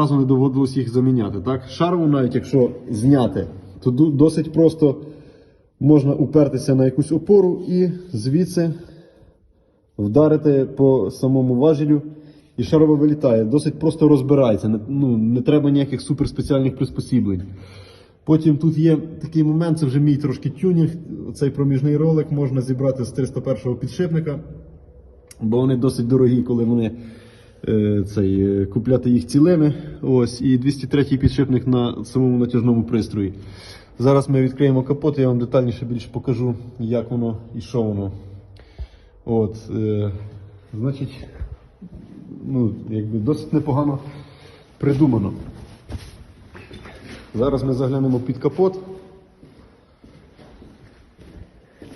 разу не доводилось їх заміняти. Так? Шарву навіть якщо зняти, то досить просто можна упертися на якусь опору і звідси вдарити по самому важелю, і шарова вилітає. Досить просто розбирається. Ну, не треба ніяких суперспеціальних приспосіблень. Потім тут є такий момент, це вже мій трошки тюнінг. Цей проміжний ролик можна зібрати з 301 підшипника, бо вони досить дорогі, коли вони цей, е, купляти їх цілими. Ось, і 203-й підшипник на самому натяжному пристрої. Зараз ми відкриємо капот, я вам детальніше більше покажу, як воно і що воно. От, е, значить, ну, якби досить непогано придумано. Зараз ми заглянемо під капот.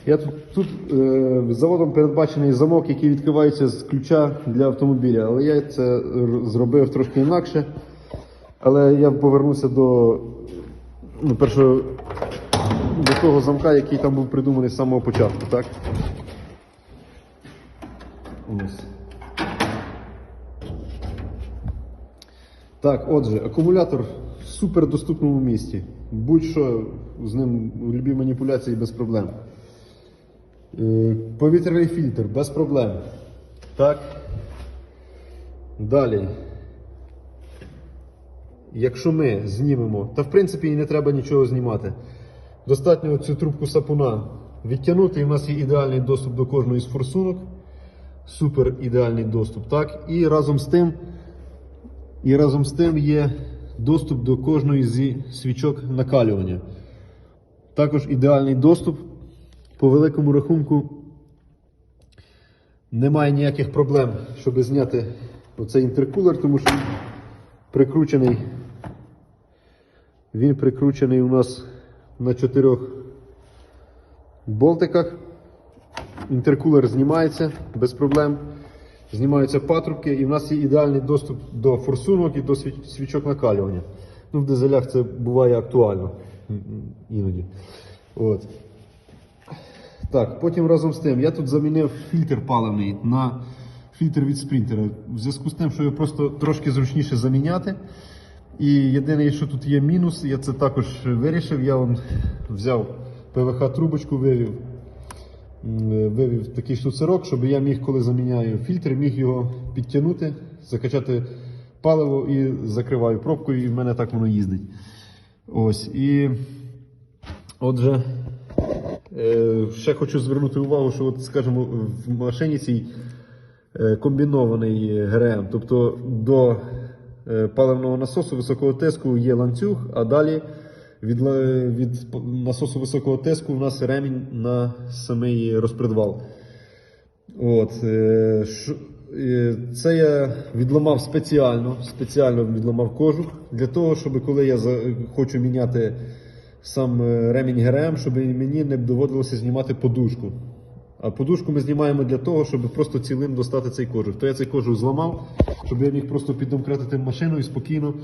Я тут, тут е, заводом передбачений замок, який відкривається з ключа для автомобіля, але я це зробив трошки інакше. Але я повернуся до ну, першого до того замка, який там був придуманий з самого початку, так? Так, отже, акумулятор в супердоступному місці. Будь-що з ним любі маніпуляції без проблем. Е, Повітряний фільтр без проблем. Так. Далі. Якщо ми знімемо, та в принципі і не треба нічого знімати. Достатньо цю трубку сапуна відтягнути, і в нас є ідеальний доступ до кожної з форсунок. Супер ідеальний доступ. Так? І разом з тим. І разом з тим є доступ до кожної зі свічок накалювання. Також ідеальний доступ. По великому рахунку немає ніяких проблем, щоб зняти оцей інтеркулер, тому що прикручений. Він прикручений у нас на чотирьох болтиках. Інтеркулер знімається без проблем. Знімаються патрубки, і в нас є ідеальний доступ до форсунок і до свічок накалювання. Ну, в дизелях це буває актуально іноді. От. Так, потім разом з тим, я тут замінив фільтр паливний на фільтр від спринтера. В зв'язку з тим, що його просто трошки зручніше заміняти. І єдине, що тут є мінус, я це також вирішив. Я вон взяв ПВХ-трубочку, вивів вивів такий штуцерок, щоб я міг, коли заміняю фільтр, міг його підтягнути, закачати паливо і закриваю пробкою, і в мене так воно їздить. Ось. І отже, ще хочу звернути увагу, що, от, скажімо, в машині цій е, комбінований ГРМ, тобто до е, паливного насосу високого тиску є ланцюг, а далі від, від насосу високого тиску у нас ремінь на самий розпредвал. От, е, е, це я відламав спеціально, спеціально відламав кожух для того, щоб коли я хочу міняти сам е, ремінь ГРМ, щоб мені не доводилося знімати подушку. А подушку ми знімаємо для того, щоб просто цілим достати цей кожух. То я цей кожух зламав, щоб я міг просто піддомкратити машину і спокійно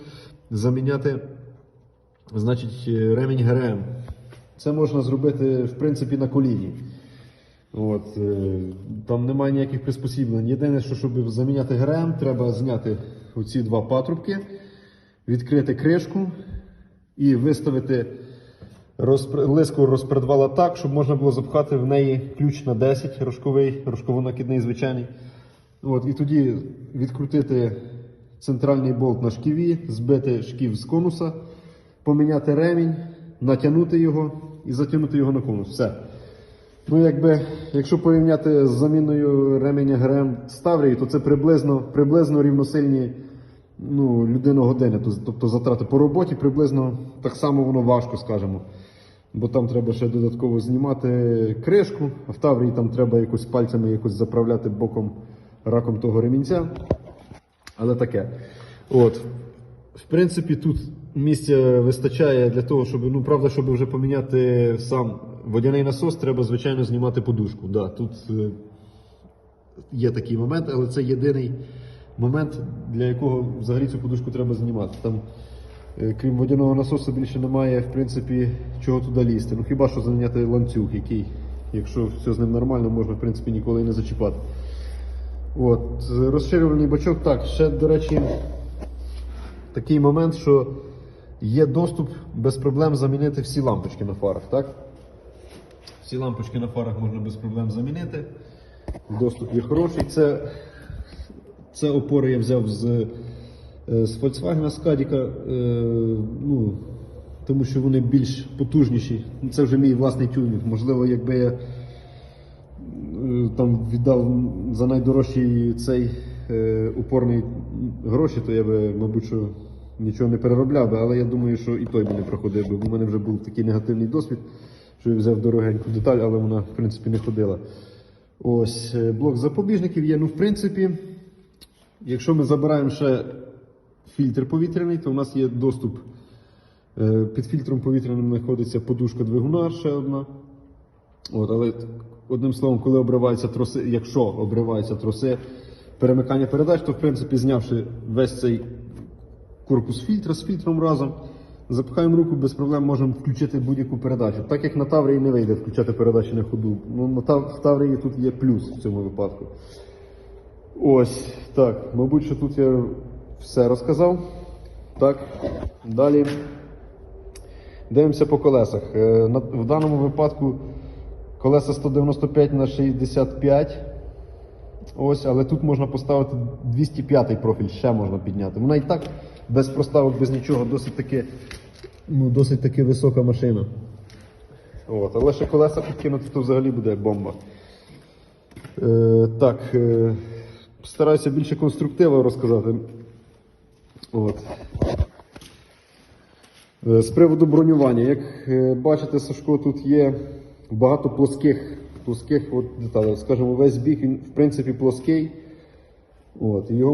заміняти значить, е, ремінь ГРМ. Це можна зробити, в принципі, на коліні. От, е, там немає ніяких приспосіблень. Єдине, що щоб заміняти ГРМ, треба зняти оці два патрубки, відкрити кришку і виставити розпр... лиску розпредвала так, щоб можна було запхати в неї ключ на 10 рожковий, рожково-накидний звичайний. От, і тоді відкрутити центральний болт на шківі, збити шків з конуса, поміняти ремінь, натягнути його і затягнути його на конус. Все. Ну, якби, якщо порівняти з заміною ременя ГРМ з Таврії, то це приблизно, приблизно рівносильні ну, людиногодини. То- Тобто затрати по роботі приблизно так само воно важко, скажімо. Бо там треба ще додатково знімати кришку, а в Таврії там треба якось пальцями якось заправляти боком раком того ремінця. Але таке. От. В принципі, тут місця вистачає для того, щоб, ну, правда, щоб вже поміняти сам водяний насос, треба, звичайно, знімати подушку. Да, тут е, є такий момент, але це єдиний момент, для якого взагалі цю подушку треба знімати. Там, крім водяного насосу, більше немає, в принципі, чого туди лізти. Ну хіба що заміняти ланцюг, який, якщо все з ним нормально, можна, в принципі, ніколи і не зачіпати. От, розширювальний бачок, так, ще, до речі, такий момент, що є доступ без проблем замінити всі лампочки на фарах, так? Всі лампочки на фарах можна без проблем замінити. Доступ є хороший. Це, це опори я взяв з, е, з Volkswagen Скадіка, е, ну, тому що вони більш потужніші. Ну, Це вже мій власний тюнінг. Можливо, якби я е, там віддав за найдорожчий цей е, упорний гроші, то я би, мабуть, що нічого не переробляв би, але я думаю, що і той би не проходив би. У мене вже був такий негативний досвід, що я взяв дорогеньку деталь, але вона, в принципі, не ходила. Ось е, блок запобіжників є. Ну, в принципі, якщо ми забираємо ще фільтр повітряний, то у нас є доступ. Е, Під фільтром повітряним знаходиться подушка двигуна ще одна. От, але одним словом, коли обриваються троси, якщо обриваються троси перемикання передач, то в принципі знявши весь цей корпус фільтра з фільтром разом, запихаємо руку, без проблем можемо включити будь-яку передачу. Так як на Таврії не вийде включати передачі на ходу. Ну, на Тав- Таврії тут є плюс в цьому випадку. Ось так. Мабуть, що тут я все розказав. Так. Далі. Дивимося по колесах. Е, В даному випадку колеса 195 на 65. Ось, але тут можна поставити 205 профіль, ще можна підняти. Вона і так без проставок, без нічого, досить таки, ну, досить таки висока машина. От, але ще колеса підкинути, то взагалі буде бомба. Е, так, е, стараюся більше конструктиво розказати. От. Е, З приводу бронювання, як е, бачите, Сашко, тут є багато плоских, плоских от деталей. Скажімо, весь біг він в принципі плоский. От, його